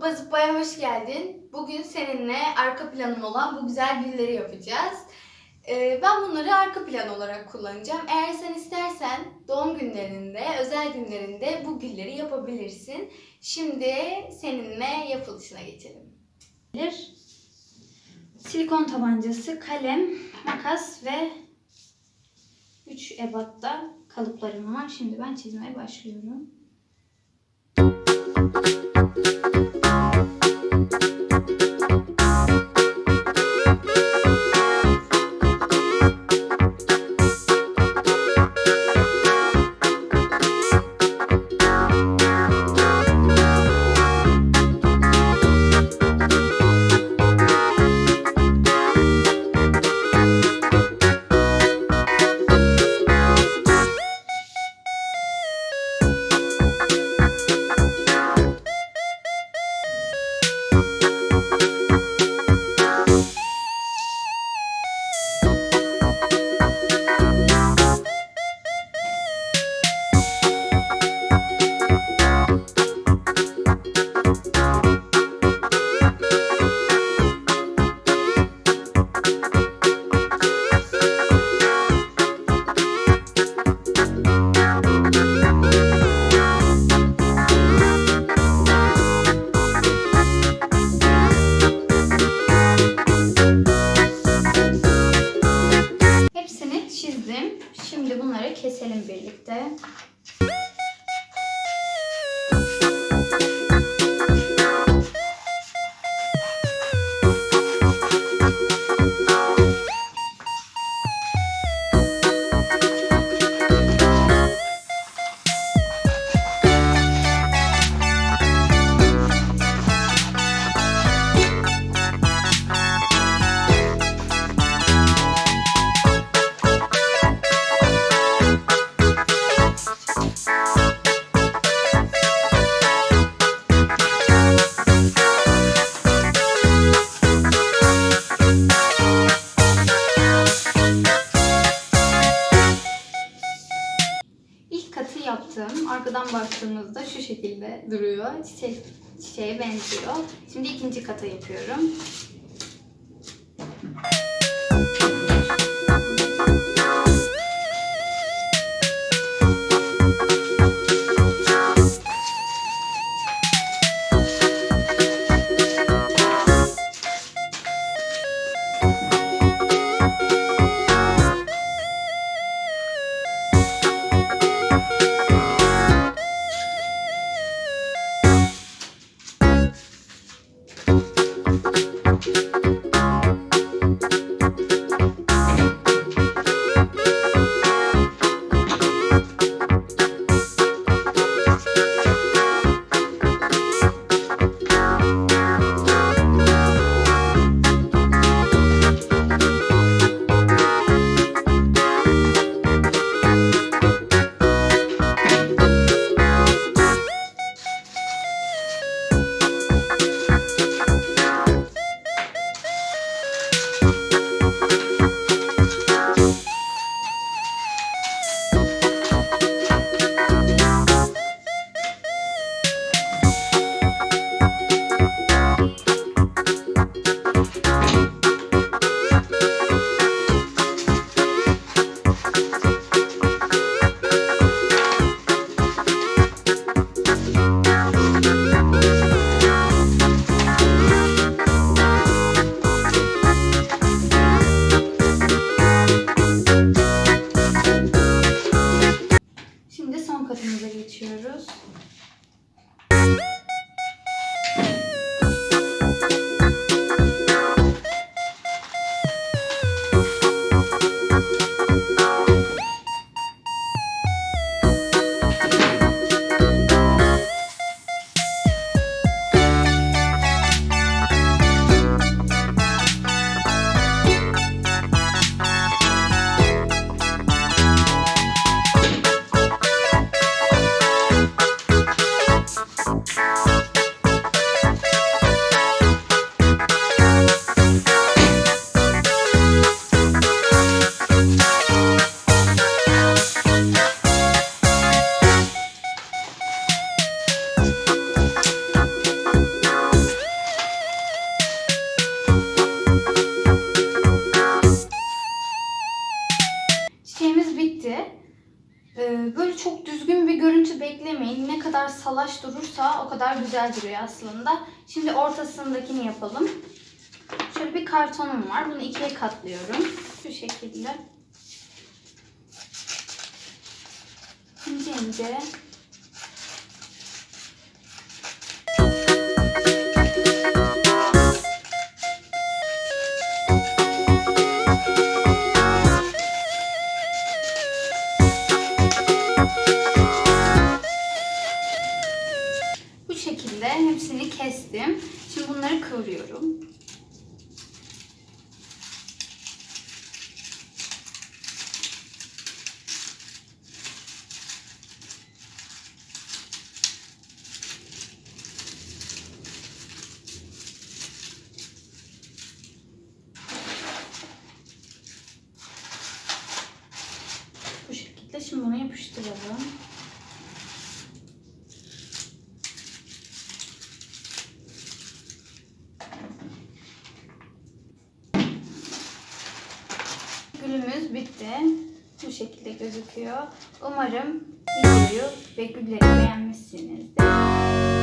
Zıppa'ya hoş geldin. Bugün seninle arka planım olan bu güzel gülleri yapacağız. Ee, ben bunları arka plan olarak kullanacağım. Eğer sen istersen doğum günlerinde, özel günlerinde bu gülleri yapabilirsin. Şimdi seninle yapılışına geçelim. Silikon tabancası, kalem, makas ve 3 ebatta kalıplarım var. Şimdi ben çizmeye başlıyorum. Hepsini yaptım. Arkadan baktığımızda şu şekilde duruyor. Çiçek çiçeğe benziyor. Şimdi ikinci kata yapıyorum. Bye. Beklemeyin. Ne kadar salaş durursa o kadar güzel duruyor aslında. Şimdi ortasındakini yapalım. Şöyle bir kartonum var. Bunu ikiye katlıyorum. Şu şekilde. İnce ince. Şimdi bunu yapıştıralım. Gülümüz bitti. Bu şekilde gözüküyor. Umarım videoyu ve gülleri beğenmişsinizdir.